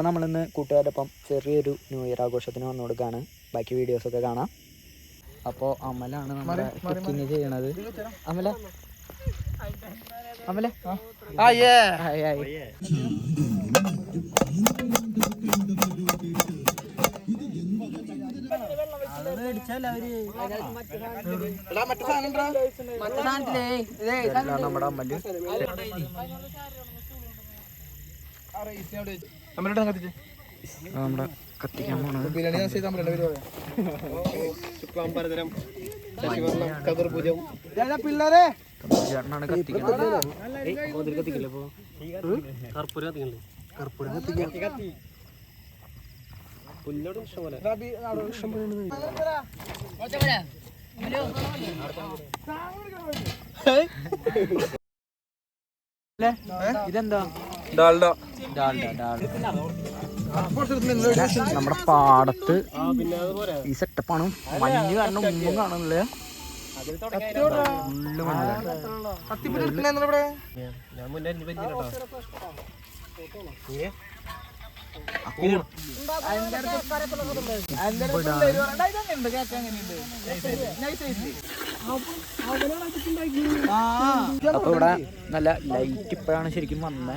അപ്പോൾ നമ്മളിന്ന് കൂട്ടുകാരോടൊപ്പം ചെറിയൊരു ന്യൂ ഇയർ ആഘോഷത്തിന് വന്നു കൊടുക്കുകയാണ് ബാക്കി വീഡിയോസൊക്കെ കാണാം. അപ്പോൾ അമലാണ് നമ്മുടെ കുക്കിങ് ചെയ്യണത്. അമല. അമല. നമ്മുടെ ഹായ് നമ്മുടെ കത്തിക്കാൻ പോണത് പിള്ളേരെ? ചേട്ടനാണ് കത്തിക്കുന്നത്. ഇതെന്താ? ഡാൽഡ. നമ്മുടെ പാടത്ത് ഈ സെറ്റപ്പാണ് മഞ്ഞ് കാരണം ഒന്നും കാണുന്നില്ല. അപ്പൊ ഇവിടെ നല്ല ലൈറ്റ് ഇപ്പോഴാണ് ശരിക്കും വന്നത്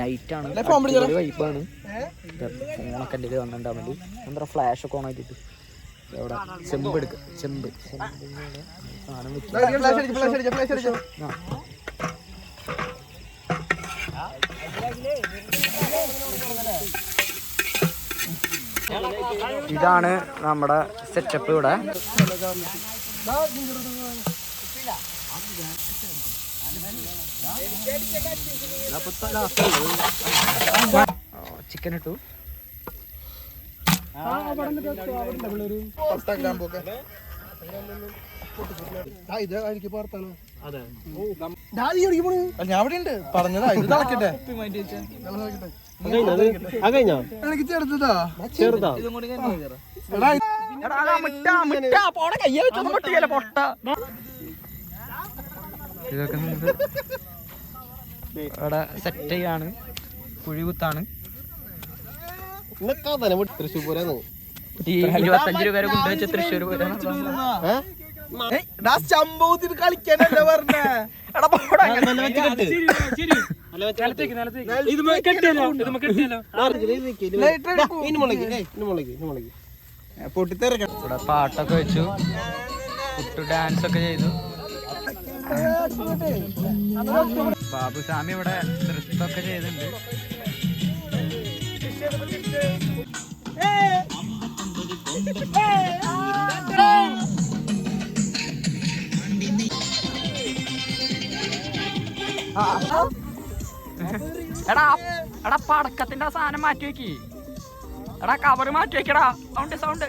നൈറ്റ് ആണ്. വൈഫാണ് ഫോണൊക്കെ എന്റെ കയ്യിൽ വന്നിട്ടാൽ മതി. എന്താ ഫ്ലാഷ് ഒക്കെ ഓൺ ആക്കിയിട്ട് ഇവിടെ ചെമ്പ് എടുക്കുക ചെമ്പ്. ഇതാണ് നമ്മുടെ സെറ്റപ്പ് ഇവിടെ. ചിക്കൻ ഇട്ടു ഞാൻ അവിടെ ഉണ്ട്. പറഞ്ഞതാ ഇത് തിളക്കട്ടെ. എനിക്ക് ചെറുതാ. ഇതൊക്കെ നമുക്ക് ഇവിടെ സെറ്റ് ചെയ്യാണ്. കുഴി കുത്താണ്. തൃശ്ശൂർ പോരാന്ന് ഇരുപത്തഞ്ച് രൂപ വരെ കൊണ്ടുവച്ച തൃശ്ശൂർ പൂരം സംഭവത്തിൽ കളിക്കാനല്ല പറഞ്ഞേ? പൊട്ടിത്തെറിക്കണം. പാട്ടൊക്കെ വെച്ചു. കുട്ടു ഡാൻസ് ഒക്കെ ചെയ്തു. ബാബു സ്വാമി ഇവിടെ നൃത്തമൊക്കെ ചെയ്തിട്ടുണ്ട്. എടാ എടാ പടക്കത്തിന്റെ സാധനം മാറ്റി വെക്കി. എടാ കവർ മാറ്റി വെക്കടാ. സൗണ്ട് സൗണ്ട്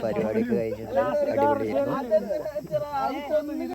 പരിപാടി കഴിഞ്ഞിട്ട് അടിപൊളിയായിരുന്നു.